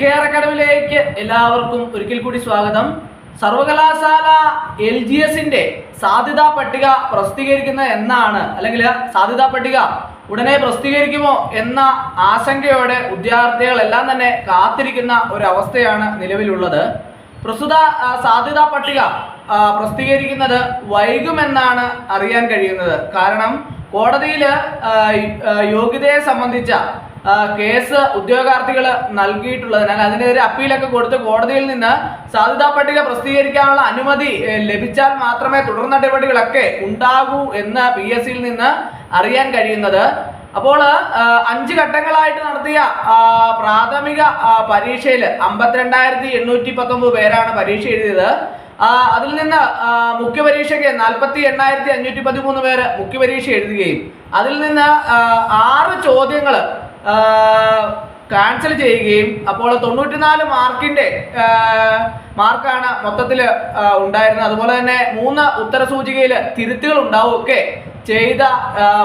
Care അക്കാഡമിയിലേക്ക് എല്ലാവർക്കും ഒരിക്കൽ കൂടി സ്വാഗതം. സർവകലാശാല എൽ ജി എസിന്റെ സാധ്യതാ പട്ടിക പ്രസിദ്ധീകരിക്കുന്ന എന്നാണ് അല്ലെങ്കിൽ സാധ്യതാ പട്ടിക ഉടനെ പ്രസിദ്ധീകരിക്കുമോ എന്ന ആശങ്കയോടെ വിദ്യാർത്ഥികളെല്ലാം തന്നെ കാത്തിരിക്കുന്ന ഒരു അവസ്ഥയാണ് നിലവിലുള്ളത്. പ്രസ്തുത സാധ്യതാ പട്ടിക പ്രസിദ്ധീകരിക്കുന്നത് വൈകുമെന്നാണ് അറിയാൻ കഴിയുന്നത്. കാരണം കോടതിയിൽ യോഗ്യതയെ സംബന്ധിച്ച കേസ് ഉദ്യോഗാർത്ഥികൾ നൽകിയിട്ടുള്ളതിനാൽ അതിനെതിരെ അപ്പീലൊക്കെ കൊടുത്ത് കോടതിയിൽ നിന്ന് സാധ്യതാ പട്ടിക പ്രസിദ്ധീകരിക്കാനുള്ള അനുമതി ലഭിച്ചാൽ മാത്രമേ തുടർ നടപടികളൊക്കെ ഉണ്ടാകൂ എന്ന് പി എസ് സിയിൽ നിന്ന് അറിയാൻ കഴിയുന്നത്. അപ്പോൾ അഞ്ച് ഘട്ടങ്ങളായിട്ട് നടത്തിയ പ്രാഥമിക പരീക്ഷയിൽ അമ്പത്തിരണ്ടായിരത്തി എണ്ണൂറ്റി പത്തൊമ്പത് പേരാണ് പരീക്ഷ എഴുതിയത്. അതിൽ നിന്ന് മുഖ്യപരീക്ഷയ്ക്ക് മുഖ്യ പരീക്ഷയ്ക്ക് നാൽപ്പത്തി എണ്ണായിരത്തി അഞ്ഞൂറ്റി പതിമൂന്ന് പേര് മുഖ്യപരീക്ഷ എഴുതുകയും അതിൽ നിന്ന് ആറ് ചോദ്യങ്ങൾ ക്യാൻസൽ ചെയ്യുകയും അപ്പോൾ തൊണ്ണൂറ്റിനാല് മാർക്കിന്റെ മാർക്കാണ് മൊത്തത്തിൽ ഉണ്ടായിരുന്നത്. അതുപോലെ തന്നെ മൂന്ന് ഉത്തരസൂചികയിൽ തിരുത്തുകൾ ഉണ്ടാവുകയൊക്കെ ചെയ്ത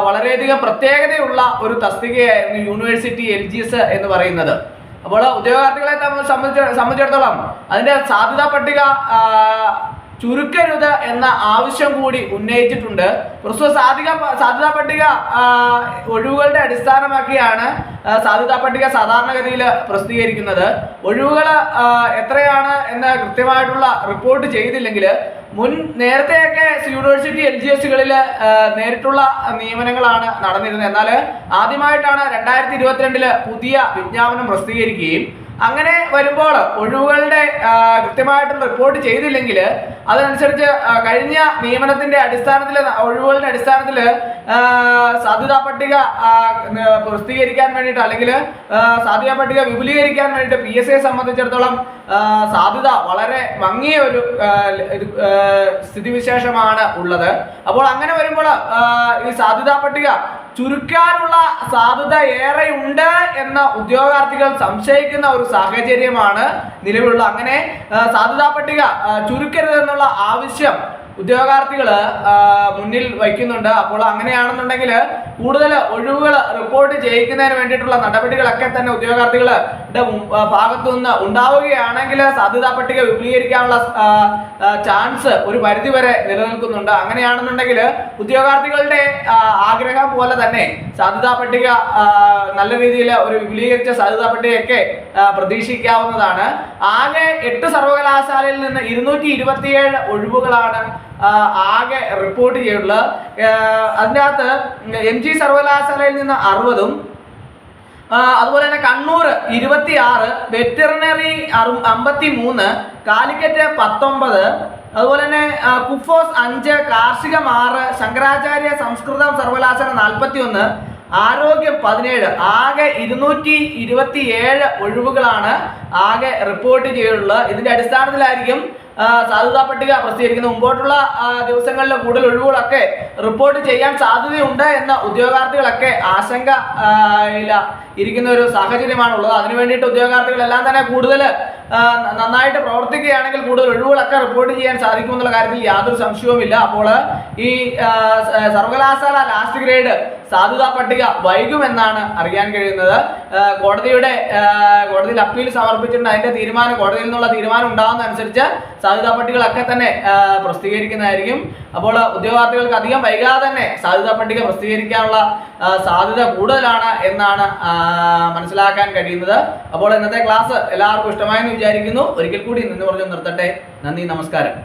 വളരെയധികം പ്രത്യേകതയുള്ള ഒരു തസ്തികയായിരുന്നു യൂണിവേഴ്സിറ്റി എൽ ജി എസ് എന്ന് പറയുന്നത്. അപ്പോൾ ഉദ്യോഗാർത്ഥികളെ സംബന്ധിച്ചിടത്തോളം അതിന്റെ സാധ്യതാ പട്ടിക ചുരുക്കരുത് എന്ന ആവശ്യം കൂടി ഉന്നയിച്ചിട്ടുണ്ട്. പ്രസ്തുത സാധിക സാധ്യതാ പട്ടിക ഒഴിവുകളുടെ അടിസ്ഥാനമാക്കിയാണ് സാധ്യതാ പട്ടിക സാധാരണഗതിയിൽ പ്രസിദ്ധീകരിക്കുന്നത്. ഒഴിവുകൾ എത്രയാണ് എന്ന് കൃത്യമായിട്ടുള്ള റിപ്പോർട്ട് ചെയ്തില്ലെങ്കിൽ മുൻ നേരത്തെയൊക്കെ യൂണിവേഴ്സിറ്റി എൽ ജി എസുകളിൽ നേരിട്ടുള്ള നിയമനങ്ങളാണ് നടന്നിരുന്നത്. എന്നാൽ ആദ്യമായിട്ടാണ് രണ്ടായിരത്തി ഇരുപത്തിരണ്ടിൽ പുതിയ വിജ്ഞാപനം പ്രസിദ്ധീകരിക്കുകയും അങ്ങനെ വരുമ്പോൾ ഒഴിവുകളുടെ കൃത്യമായിട്ട് റിപ്പോർട്ട് ചെയ്തില്ലെങ്കിൽ അതനുസരിച്ച് കഴിഞ്ഞ നിയമനത്തിന്റെ അടിസ്ഥാനത്തിൽ ഒഴിവുകളുടെ അടിസ്ഥാനത്തിൽ സാധ്യതാ പട്ടിക പ്രസിദ്ധീകരിക്കാൻ വേണ്ടിയിട്ട് അല്ലെങ്കിൽ സാധ്യതാ പട്ടിക വിപുലീകരിക്കാൻ വേണ്ടിയിട്ട് പി എസ് സിയെ സംബന്ധിച്ചിടത്തോളം സാധ്യത വളരെ ഭംഗിയ ഒരു സ്ഥിതിവിശേഷമാണ് ഉള്ളത്. അപ്പോൾ അങ്ങനെ വരുമ്പോൾ ഈ സാധ്യതാ പട്ടിക ചുരുക്കാനുള്ള സാധ്യത ഏറെ ഉണ്ട് എന്ന ഉദ്യോഗാർത്ഥികൾ സംശയിക്കുന്ന ഒരു സാഹചര്യമാണ് നിലവിലുള്ള. അങ്ങനെ സാധ്യതാ പട്ടിക ചുരുക്കരുതെന്നുള്ള ആവശ്യം ഉദ്യോഗാർത്ഥികൾ മുന്നിൽ വയ്ക്കുന്നുണ്ട്. അപ്പോൾ അങ്ങനെയാണെന്നുണ്ടെങ്കിൽ കൂടുതൽ ഒഴിവുകൾ റിപ്പോർട്ട് ചെയ്യിക്കുന്നതിന് വേണ്ടിയിട്ടുള്ള നടപടികളൊക്കെ തന്നെ ഉദ്യോഗാർത്ഥികളുടെ ഭാഗത്തു നിന്ന് ഉണ്ടാവുകയാണെങ്കിൽ സാധ്യതാ പട്ടിക വിപുലീകരിക്കാനുള്ള ചാൻസ് ഒരു പരിധിവരെ നിലനിൽക്കുന്നുണ്ട്. അങ്ങനെയാണെന്നുണ്ടെങ്കിൽ ഉദ്യോഗാർത്ഥികളുടെ ആഗ്രഹം പോലെ തന്നെ സാധ്യതാ പട്ടിക നല്ല രീതിയിൽ ഒരു വിപുലീകരിച്ച സാധ്യതാ പട്ടികയൊക്കെ പ്രതീക്ഷിക്കാവുന്നതാണ്. ആകെ എട്ട് സർവകലാശാലയിൽ നിന്ന് ഇരുന്നൂറ്റി ഒഴിവുകളാണ് ആകെ റിപ്പോർട്ട് ചെയ്തിട്ടുള്ളത് അതിനകത്ത് എം ജി സർവകലാശാലയിൽ നിന്ന് അറുപതും അതുപോലെ തന്നെ കണ്ണൂർ ഇരുപത്തി ആറ് വെറ്ററിനറി അറു അമ്പത്തി മൂന്ന് കാലിക്കറ്റ് പത്തൊമ്പത് അതുപോലെ തന്നെ കുഫോസ് അഞ്ച് കാർഷികം ആറ് ശങ്കരാചാര്യ സംസ്കൃത സർവകലാശാല നാൽപ്പത്തി ഒന്ന് ആരോഗ്യം പതിനേഴ് ആകെ ഇരുന്നൂറ്റി ഇരുപത്തി ഏഴ് ഒഴിവുകളാണ് ആകെ റിപ്പോർട്ട് ചെയ്തിട്ടുള്ളത്. ഇതിന്റെ അടിസ്ഥാനത്തിലായിരിക്കും സാധ്യതാ പട്ടിക പ്രസിദ്ധീകരിക്കുന്ന മുമ്പോട്ടുള്ള ദിവസങ്ങളിലെ കൂടുതൽ ഒഴിവുകളൊക്കെ റിപ്പോർട്ട് ചെയ്യാൻ സാധ്യതയുണ്ട് എന്ന ഉദ്യോഗാർത്ഥികളൊക്കെ ആശങ്ക ഇല്ല ഇരിക്കുന്ന ഒരു സാഹചര്യമാണ് ഉള്ളത് അതിനു വേണ്ടിയിട്ട് ഉദ്യോഗാർത്ഥികളെല്ലാം തന്നെ കൂടുതൽ നന്നായിട്ട് പ്രവർത്തിക്കുകയാണെങ്കിൽ കൂടുതൽ ഒഴിവുകളൊക്കെ റിപ്പോർട്ട് ചെയ്യാൻ സാധിക്കുമെന്നുള്ള കാര്യത്തിൽ യാതൊരു സംശയവുമില്ല. അപ്പോൾ ഈ സർവകലാശാല ലാസ്റ്റ് ഗ്രേഡ് സാധ്യതാ പട്ടിക വൈകുമെന്നാണ് അറിയാൻ കഴിയുന്നത്. കോടതിയുടെ കോടതിയിൽ അപ്പീൽ സമർപ്പിച്ചിട്ടുണ്ട്. അതിന്റെ തീരുമാനം കോടതിയിൽ നിന്നുള്ള തീരുമാനം ഉണ്ടാകുന്നതനുസരിച്ച് സാധ്യതാ പട്ടികകളൊക്കെ തന്നെ പ്രസിദ്ധീകരിക്കുന്നതായിരിക്കും. അപ്പോൾ ഉദ്യോഗാർത്ഥികൾക്ക് അധികം വൈകാതെ തന്നെ സാധ്യതാ പട്ടിക പ്രസിദ്ധീകരിക്കാനുള്ള സാധ്യത കൂടുതലാണ് എന്നാണ് മനസ്സിലാക്കാൻ കഴിയുന്നത്. അപ്പോൾ ഇന്നത്തെ ക്ലാസ് എല്ലാവർക്കും ഇഷ്ടമായെന്ന് വിചാരിക്കുന്നു. ഒരിക്കൽ കൂടി നിന്ന് പറഞ്ഞു നിർത്തട്ടെ. നന്ദി നമസ്കാരം.